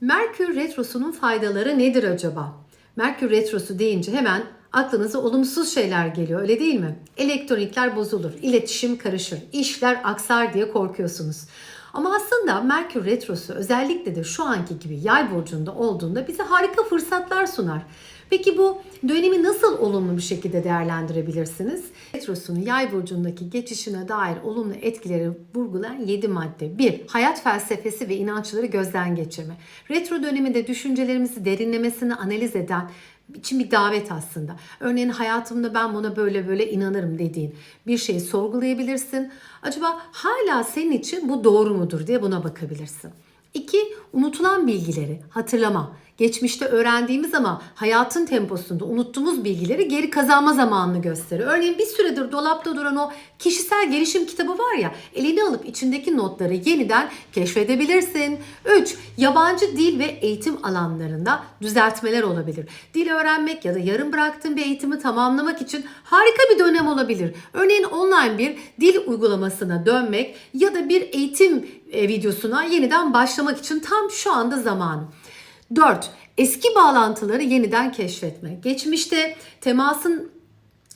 Merkür Retrosu'nun faydaları nedir acaba? Merkür Retrosu deyince hemen aklınıza olumsuz şeyler geliyor öyle değil mi? Elektronikler bozulur, iletişim karışır, işler aksar diye korkuyorsunuz. Ama aslında Merkür Retrosu özellikle de şu anki gibi yay burcunda olduğunda bize harika fırsatlar sunar. Peki bu dönemi nasıl olumlu bir şekilde değerlendirebilirsiniz? Retrosunun yay burcundaki geçişine dair olumlu etkileri vurgulayan 7 madde. 1. Hayat felsefesi ve inançları gözden geçirme. Retro döneminde düşüncelerimizi derinlemesine analiz eden için bir davet aslında. Örneğin hayatımda ben buna böyle böyle inanırım dediğin bir şeyi sorgulayabilirsin. Acaba hala senin için bu doğru mudur diye buna bakabilirsin. İki, unutulan bilgileri hatırlama. Geçmişte öğrendiğimiz ama hayatın temposunda unuttuğumuz bilgileri geri kazanma zamanını gösterir. Örneğin bir süredir dolapta duran o kişisel gelişim kitabı var ya, elini alıp içindeki notları yeniden keşfedebilirsin. 3. Yabancı dil ve eğitim alanlarında düzeltmeler olabilir. Dil öğrenmek ya da yarım bıraktığın bir eğitimi tamamlamak için harika bir dönem olabilir. Örneğin online bir dil uygulamasına dönmek ya da bir eğitim e, videosuna yeniden başlamak için tam şu anda zamanı. 4. Eski bağlantıları yeniden keşfetme. Geçmişte temasın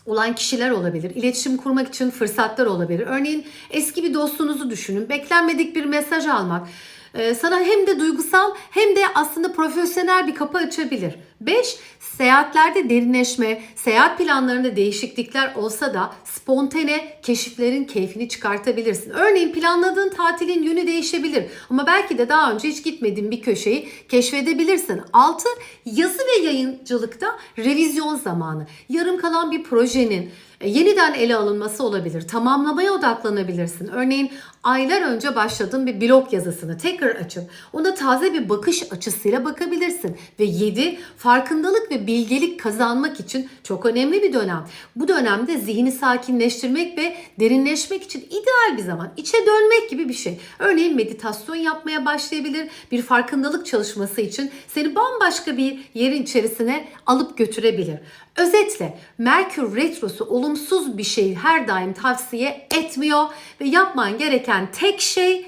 olan kişiler olabilir. İletişim kurmak için fırsatlar olabilir. Örneğin eski bir dostunuzu düşünün. Beklenmedik bir mesaj almak e, sana hem de duygusal hem de aslında profesyonel bir kapı açabilir. 5. Seyahatlerde derinleşme, seyahat planlarında değişiklikler olsa da spontane keşiflerin keyfini çıkartabilirsin. Örneğin planladığın tatilin yönü değişebilir ama belki de daha önce hiç gitmediğin bir köşeyi keşfedebilirsin. 6. Yazı ve yayıncılıkta revizyon zamanı. Yarım kalan bir projenin e, yeniden ele alınması olabilir. Tamamlamaya odaklanabilirsin. Örneğin aylar önce başladığın bir blog yazısını tekrar açıp ona taze bir bakış açısıyla bakabilirsin. Ve 7. Farkındalık ve bilgelik kazanmak için çok önemli bir dönem. Bu dönemde zihni sakinleştirmek ve derinleşmek için ideal bir zaman. İçe dönmek gibi bir şey. Örneğin meditasyon yapmaya başlayabilir. Bir farkındalık çalışması için seni bambaşka bir yerin içerisine alıp götürebilir. Özetle Merkür Retrosu olumsuz bir şey her daim tavsiye etmiyor ve yapman gereken tek şey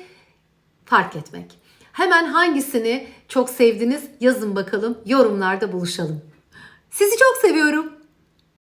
fark etmek. Hemen hangisini çok sevdiniz yazın bakalım yorumlarda buluşalım. Sizi çok seviyorum.